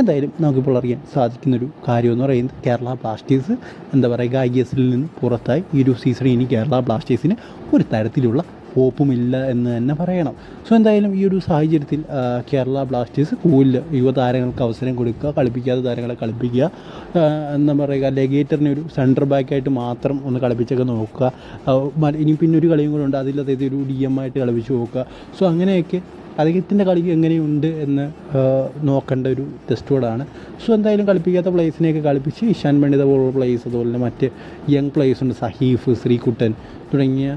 എന്തായാലും നമുക്കിപ്പോൾ അറിയാൻ സാധിക്കുന്നൊരു കാര്യമെന്ന് പറയുന്നത് കേരള ബ്ലാസ്റ്റേഴ്സ് എന്താ പറയുക ഐ എസിൽ നിന്ന് പുറത്തായി ഈ ഒരു സീസണിൽ ഇനി കേരള ബ്ലാസ്റ്റേഴ്സിന് ഒരു തരത്തിലുള്ള ഹോപ്പുമില്ല എന്ന് തന്നെ പറയണം. സോ എന്തായാലും ഈ ഒരു സാഹചര്യത്തിൽ കേരള ബ്ലാസ്റ്റേഴ്സ് കൂടുതൽ യുവതാരങ്ങൾക്ക് അവസരം കൊടുക്കുക കളിപ്പിക്കാത്ത താരങ്ങളെ കളിപ്പിക്കുക എന്താ പറയുക ലെഗേറ്ററിനെ ഒരു സെന്റർ ബാക്കായിട്ട് മാത്രം ഒന്ന് കളിപ്പിച്ചൊക്കെ നോക്കുക ഇനി പിന്നെ ഒരു കളിയും കൂടെ ഉണ്ട് അതിൽ അതായത് ഒരു ഡി എം ആയിട്ട് കളിപ്പിച്ച് നോക്കുക. സോ അങ്ങനെയൊക്കെ അദ്ദേഹത്തിന്റെ കളി എങ്ങനെയുണ്ട് എന്ന് നോക്കേണ്ട ഒരു ടെസ്റ്റ് കൂടാണ് സോ എന്തായാലും കളിപ്പിക്കാത്ത പ്ലേസിനെയൊക്കെ കളിപ്പിച്ച് ഇഷാൻ പണ്ഡിത പോലുള്ള പ്ലേസ് അതുപോലെ തന്നെ മറ്റ് യങ് പ്ലേയേഴ്സ് ഉണ്ട് സഹീഫ് ശ്രീകുട്ടൻ തുടങ്ങിയ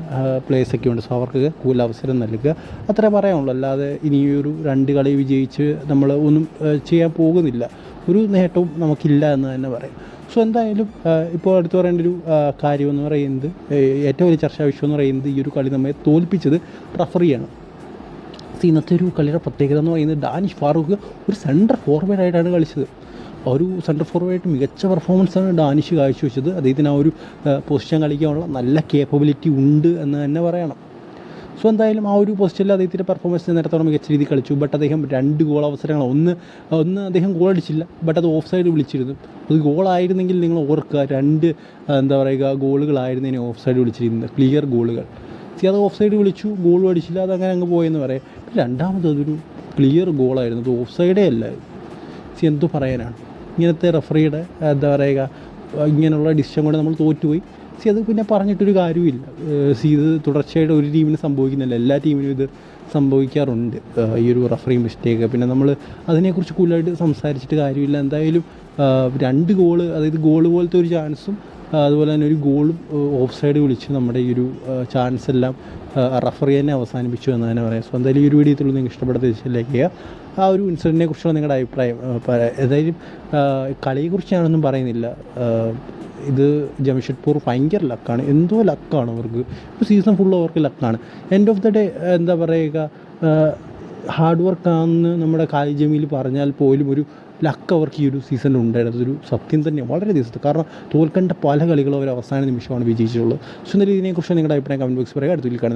പ്ലേയേഴ്സൊക്കെ ഉണ്ട്. സോ അവർക്ക് കൂടുതൽ അവസരം നൽകുക. അത്രേ പറയാനുള്ളൂ. അല്ലാതെ ഇനിയൊരു രണ്ട് കളി വിജയിച്ച് നമ്മൾ ഒന്നും ചെയ്യാൻ പോകുന്നില്ല. ഒരു നേട്ടവും നമുക്കില്ല എന്ന് തന്നെ പറയാം. സോ എന്തായാലും ഇപ്പോൾ അടുത്ത് പറയേണ്ട ഒരു കാര്യമെന്ന് പറയുന്നത് ഏറ്റവും വലിയ ചർച്ചാ വിഷയം എന്ന് പറയുന്നത് ഈ ഒരു കളി നമ്മെ തോൽപ്പിച്ചത് റഫറിയാണ് സോ ഇന്നത്തെ ഒരു കളിയുടെ പ്രത്യേകത എന്ന് പറയുന്നത് ഡാനിഷ് ഫാറൂഖ് ഒരു സെന്റർ ഫോർവേഡ് ആയിട്ടാണ് കളിച്ചത്. ഒരു സെന്റർ ഫോർവേഡായിട്ട് മികച്ച പെർഫോമൻസാണ് ഡാനിഷ് കാഴ്ചവെച്ചത്. അദ്ദേഹത്തിന് ആ ഒരു പൊസിഷൻ കളിക്കാനുള്ള നല്ല കേപ്പബിലിറ്റി ഉണ്ട് എന്ന് തന്നെ പറയണം. സോ എന്തായാലും ആ ഒരു പൊസിഷനിൽ അദ്ദേഹത്തിന്റെ പെർഫോമൻസ് നേരത്തോളം മികച്ച രീതിയിൽ കളിച്ചു. ബട്ട് അദ്ദേഹം രണ്ട് ഗോൾ അവസരങ്ങൾ ഒന്ന് ഒന്ന് അദ്ദേഹം ഗോൾ അടിച്ചില്ല. ബട്ട് അത് ഓഫ് സൈഡ് വിളിച്ചിരുന്നു അത് ഗോളായിരുന്നെങ്കിൽ നിങ്ങൾ ഓർക്കുക രണ്ട് എന്താ പറയുക ഗോളുകളായിരുന്നതിനെ ഓഫ് സൈഡ് വിളിച്ചിരുന്നത്. ക്ലിയർ ഗോളുകൾ. സി അത് ഓഫ് സൈഡ് വിളിച്ചു ഗോൾ അടിച്ചില്ല അതങ്ങനെ അങ്ങ് പോയെന്ന് പറയാം. രണ്ടാമത് അതൊരു ക്ലിയർ ഗോളായിരുന്നു അത് ഓഫ് സൈഡേ അല്ലായിരുന്നു സി എന്തു പറയാനാണ്? ഇങ്ങനത്തെ റഫറിയുടെ എന്താ പറയുക ഇങ്ങനെയുള്ള ഡിസിഷൻ കൊണ്ട് നമ്മൾ തോറ്റുപോയി. സി അത് പിന്നെ പറഞ്ഞിട്ടൊരു കാര്യമില്ല സി ഇത് തുടർച്ചയായിട്ട് ഒരു ടീമിന് സംഭവിക്കുന്നില്ല. എല്ലാ ടീമിനും ഇത് സംഭവിക്കാറുണ്ട്. ഈ ഒരു റഫറി മിസ്റ്റേക്ക് പിന്നെ നമ്മൾ അതിനെക്കുറിച്ച് കൂടുതലായിട്ട് സംസാരിച്ചിട്ട് കാര്യമില്ല. എന്തായാലും രണ്ട് ഗോൾ അതായത് ഗോൾ പോലത്തെ ഒരു ചാൻസും അതുപോലെ തന്നെ ഒരു ഗോൾ ഓഫ് സൈഡ് വിളിച്ച് നമ്മുടെ ഈ ഒരു ചാൻസ് എല്ലാം റഫറി തന്നെ അവസാനിപ്പിച്ചു എന്ന് തന്നെ പറയാം. സോ എന്തായാലും ഈ ഒരു വീഡിയോ നിങ്ങൾക്ക് ഇഷ്ടപ്പെട്ട ലൈക്ക് ചെയ്യുക. ആ ഒരു ഇൻസിഡന്റിനെ കുറിച്ചുള്ള നിങ്ങളുടെ അഭിപ്രായം ഏതായാലും കളിയെക്കുറിച്ച് ഞാനൊന്നും പറയുന്നില്ല. ഇത് ജംഷഡ്പൂർ ഭയങ്കര ലക്കാണ് എന്തോ ലക്കാണ് അവർക്ക്. ഇപ്പോൾ സീസൺ ഫുൾ അവർക്ക് ലക്കാണ് എൻഡ് ഓഫ് ദ ഡേ എന്താ പറയുക ഹാർഡ് വർക്കാണെന്ന് നമ്മുടെ കാലി ജമീൽ പറഞ്ഞാൽ പോലും ഒരു ലക്ക് അവർക്ക് ഈ ഒരു സീസണിൽ ഉണ്ടായിരുന്നത് ഒരു സത്യം തന്നെ വളരെ ദിവസത്തെ. കാരണം തോൽക്കേണ്ട പല കളികളും അവർ അവസാന നിമിഷമാണ് വിജയിച്ചിട്ടുള്ളത്. സോ ഇതിനെക്കുറിച്ച് നിങ്ങളുടെ അഭിപ്രായം കമന്റ് ബോക്സ് പറയുക അടുത്തിൽ കാണുന്നത്